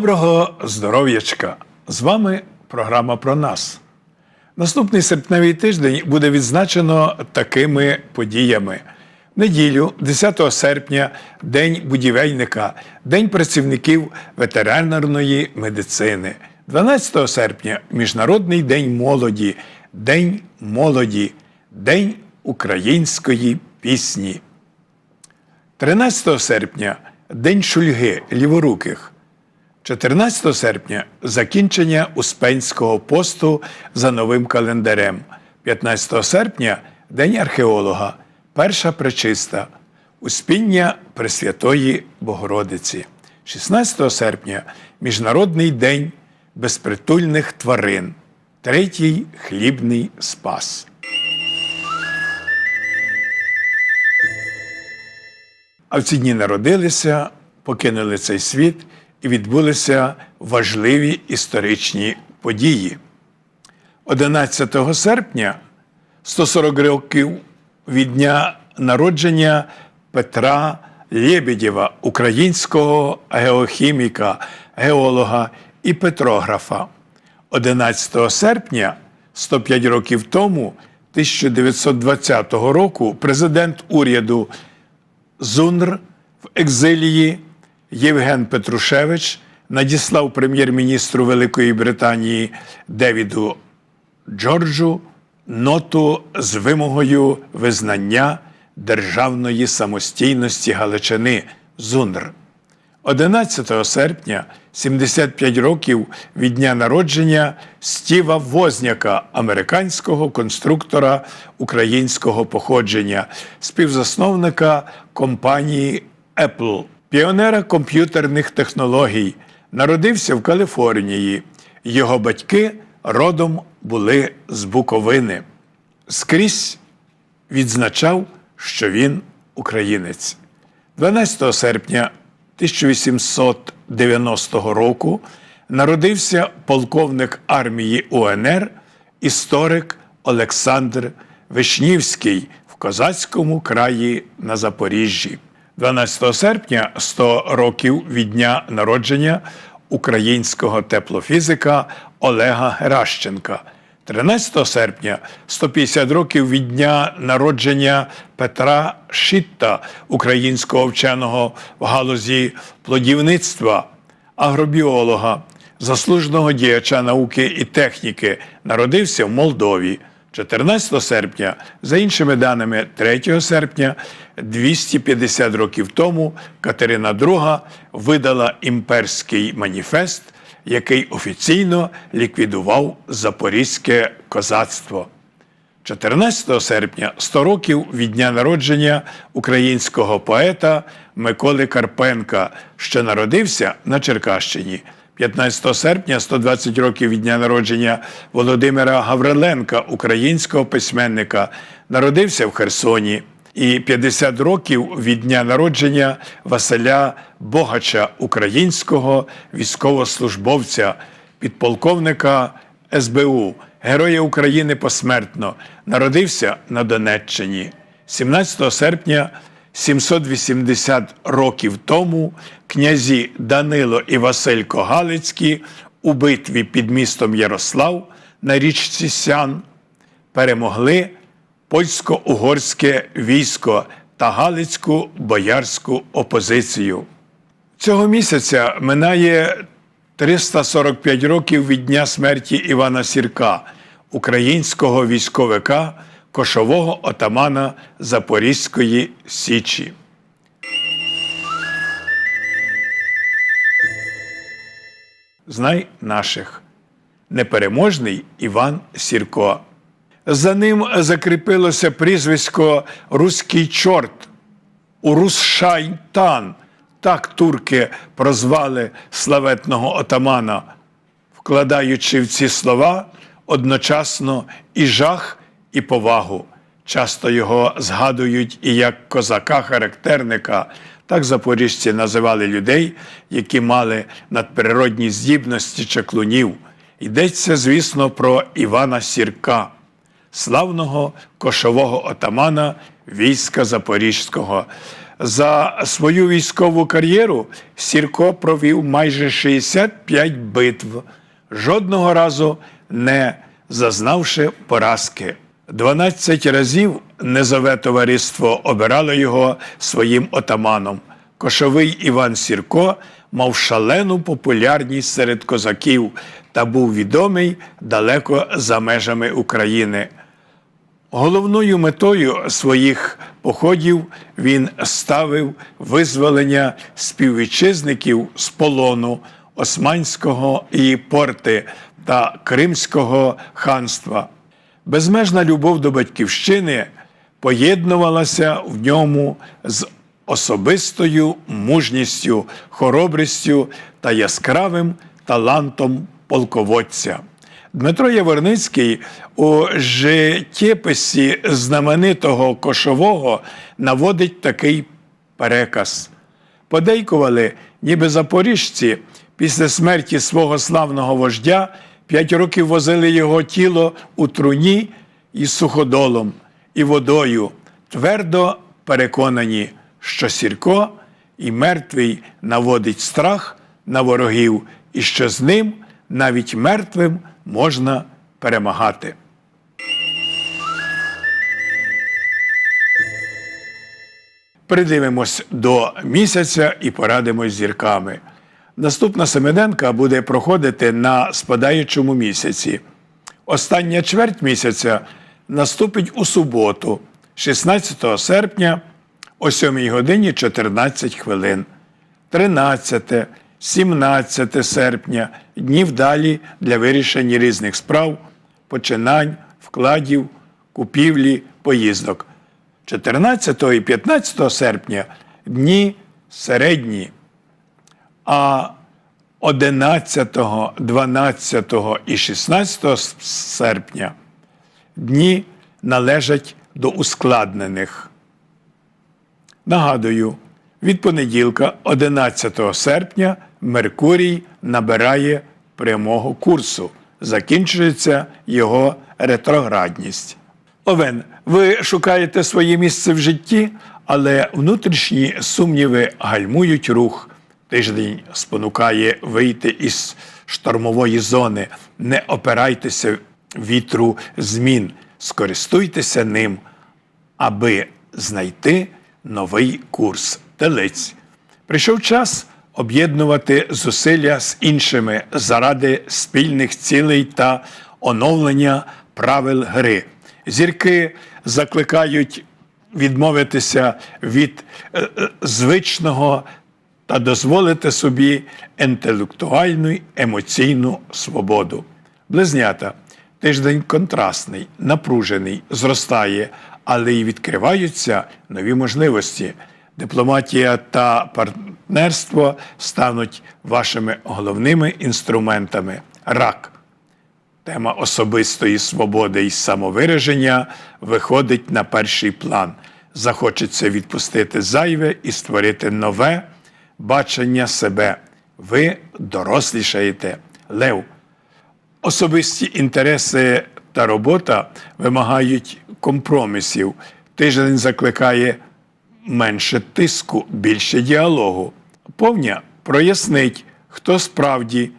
Доброго здоров'ячка! З вами програма про нас. Наступний серпневий тиждень буде відзначено такими подіями. Неділю, 10 серпня, День будівельника, День працівників ветеринарної медицини. 12 серпня Міжнародний день молоді, День молоді, День української пісні. 13 серпня День шульги ліворуких. 14 серпня закінчення Успенського посту за новим календарем. 15 серпня День археолога, перша пречиста, Успіння Пресвятої Богородиці. 16 серпня Міжнародний день безпритульних тварин, третій хлібний спас. А в ці дні народилися, покинули цей світ відбулися важливі історичні події. 11 серпня, 140 років від дня народження Петра Лєбедєва, українського геохіміка, геолога і петрографа. 11 серпня, 105 років тому, 1920 року, президент уряду Зунр в екзилії Євген Петрушевич надіслав прем'єр-міністру Великої Британії Девіду Джорджу ноту з вимогою визнання державної самостійності Галичини Зунр. 11 серпня, 75 років від дня народження Стіва Возняка, американського конструктора українського походження, співзасновника компанії Apple, піонера комп'ютерних технологій, народився в Каліфорнії. Його батьки родом були з Буковини. Скрізь відзначав, що він українець. 12 серпня 1890 року народився полковник армії УНР, історик Олександр Вишнівський в козацькому краї на Запоріжжі. 12 серпня 100 років від дня народження українського теплофізика Олега Геращенка. 13 серпня 150 років від дня народження Петра Шитта, українського вченого в галузі плодівництва, агробіолога, заслуженого діяча науки і техніки, народився в Молдові. 14 серпня, за іншими даними, 3 серпня, 250 років тому Катерина II видала імперський маніфест, який офіційно ліквідував запорізьке козацтво. 14 серпня 100 років від дня народження українського поета Миколи Карпенка, що народився на Черкащині. 15 серпня 120 років від дня народження Володимира Гавриленка, українського письменника, народився в Херсоні. І 50 років від дня народження Василя Богача, українського військовослужбовця, підполковника СБУ, Героя України посмертно, народився на Донеччині. 17 серпня 780 років тому князі Данило і Василько Галицькі у битві під містом Ярослав на річці Сян перемогли польсько-угорське військо та Галицьку боярську опозицію. Цього місяця минає 345 років від дня смерті Івана Сірка, українського військовика, кошового отамана Запорізької Січі. Знай наших. Непереможний Іван Сірко. За ним закріпилося прізвисько Руський чорт, Урус-Шайтан. Так турки прозвали славетного отамана, вкладаючи в ці слова одночасно і жах, і повагу. Часто його згадують і як козака-характерника. Так запоріжці називали людей, які мали надприродні здібності чаклунів. Йдеться, звісно, про Івана Сірка, славного кошового отамана війська Запорізького. За свою військову кар'єру Сірко провів майже 65 битв, жодного разу не зазнавши поразки. 12 разів низове товариство обирало його своїм отаманом. Кошовий Іван Сірко мав шалену популярність серед козаків та був відомий далеко за межами України. Головною метою своїх походів він ставив визволення співвітчизників з полону Османського і Порти та Кримського ханства. Безмежна любов до батьківщини поєднувалася в ньому з особистою мужністю, хоробрістю та яскравим талантом полководця. Дмитро Яворницький у життєписі знаменитого кошового наводить такий переказ. Подейкували, ніби запоріжці після смерті свого славного вождя п'ять років возили його тіло у труні із суходолом і водою, твердо переконані, що Сірко і мертвий наводить страх на ворогів, і що з ним навіть мертвим можна перемагати. Придивимось до місяця і порадимось зірками. Наступна Семененка буде проходити на спадаючому місяці. Остання чверть місяця наступить у суботу, 16 серпня, о 7 годині 14 хвилин. 13, 17 серпня днів далі для вирішення різних справ, починань, вкладів, купівлі, поїздок. 14 і 15 серпня дні середні, а 11, 12 і 16 серпня дні належать до ускладнених. Нагадую, від понеділка, 11 серпня, Меркурій набирає прямого курсу. Закінчується його ретроградність. Овен, ви шукаєте своє місце в житті, але внутрішні сумніви гальмують рух. Тиждень спонукає вийти із штормової зони. Не опирайтеся вітру змін, скористуйтеся ним, аби знайти новий курс телець. Прийшов час об'єднувати зусилля з іншими заради спільних цілей та оновлення правил гри. Зірки закликають відмовитися від е, е, звичного та дозволити собі інтелектуальну емоційну свободу. Близнята. Тиждень контрастний, напружений, зростає, але й відкриваються нові можливості. Дипломатія та партнерство стануть вашими головними інструментами. Рак. Тема особистої свободи і самовираження виходить на перший план. Захочеться відпустити зайве і створити нове бачення себе. Ви дорослішаєте. Лев. Особисті інтереси та робота вимагають компромісів. Тиждень закликає менше тиску, більше діалогу. Повня прояснить, хто справді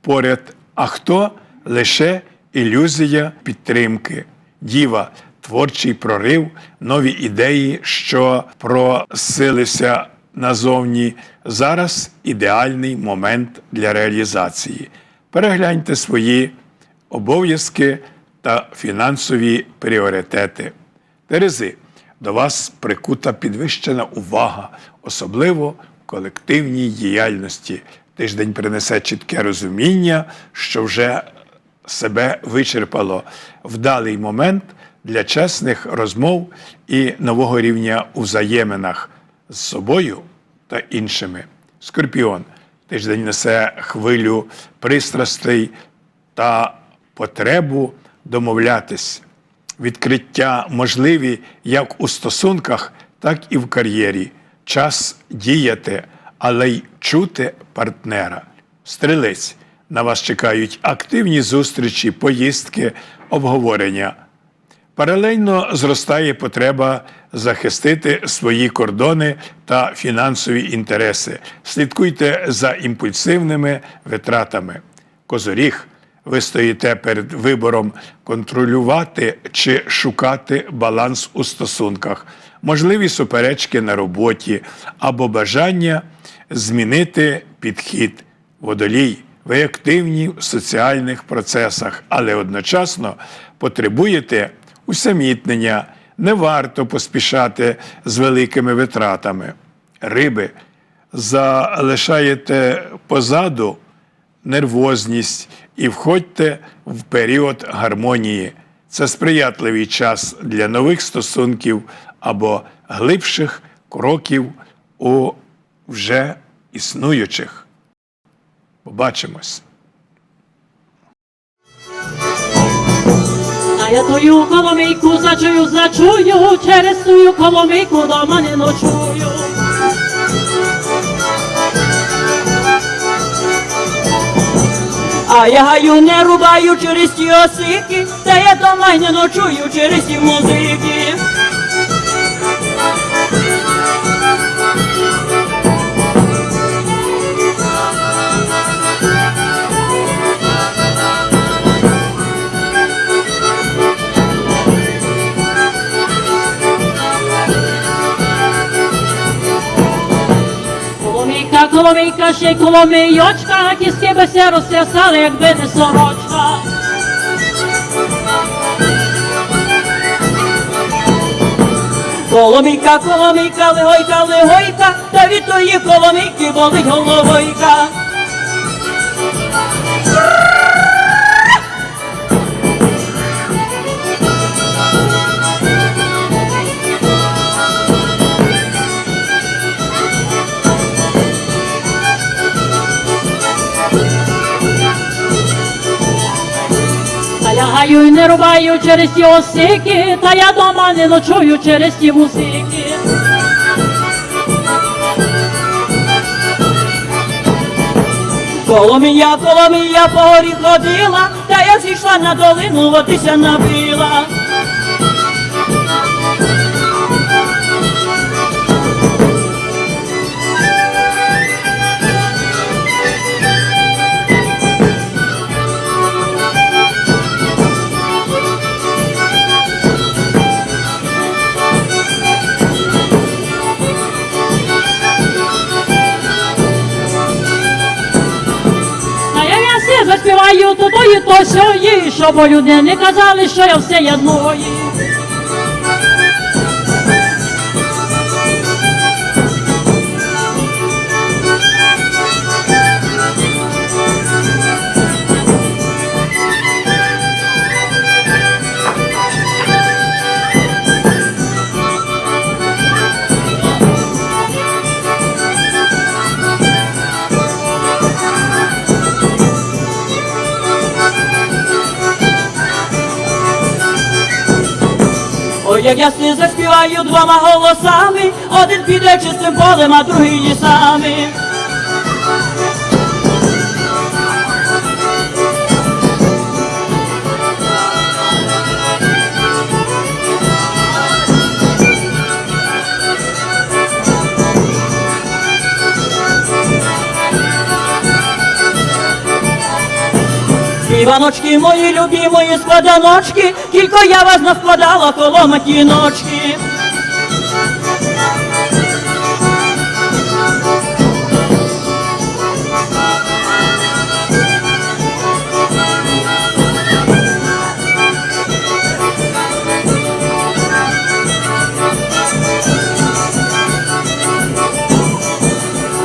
поряд, а хто лише ілюзія підтримки. Діва, творчий прорив, нові ідеї, що просилися назовні. Зараз ідеальний момент для реалізації. Перегляньте свої обов'язки та фінансові пріоритети. Терези, до вас прикута підвищена увага, особливо в колективній діяльності. Тиждень принесе чітке розуміння, що вже себе вичерпало вдалий момент для чесних розмов і нового рівня у взаєминах з собою та іншими. Скорпіон тиждень несе хвилю пристрастей та потребу домовлятись. Відкриття можливі як у стосунках, так і в кар'єрі. Час діяти, але й чути партнера. Стрілець. На вас чекають активні зустрічі, поїздки, обговорення. Паралельно зростає потреба захистити свої кордони та фінансові інтереси. Слідкуйте за імпульсивними витратами. Козоріг, ви стоїте перед вибором контролювати чи шукати баланс у стосунках, можливі суперечки на роботі або бажання змінити підхід. Водолій, ви активні в соціальних процесах, але одночасно потребуєте усамітнення, не варто поспішати з великими витратами. Риби, залишаєте позаду нервозність і входьте в період гармонії. Це сприятливий час для нових стосунків або глибших кроків у вже існуючих. Побачимось. Я тую коломийку зачую, зачую, через тую коломийку дома не ночую. А я гаю не рубаю через ті осики, та я дома не ночую через ті музики. Коломийка, ще й коломийочка, кістки би ся розтрясали, якби не сорочка. Коломійка, коломійка, легойка, легойка, та від тої коломійки болить головойка. Та я гаю й не рубаю через ті осики, та я дома не ночую через ті музики. Коломія, коломія по горі ходила, та я зійшла на долину, водися набила. Щоб люди не казали, що я все єдної. Ой, як я си заспіваю двома голосами, один піде чистим полем, а другий лісами. Іваночки мої любі, мої складаночки, кілько я вас наскладала коло матіночки.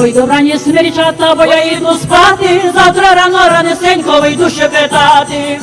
Ой, добрані смирічата, бо я йду спати, завтра рано ранесенько вийду щебетати.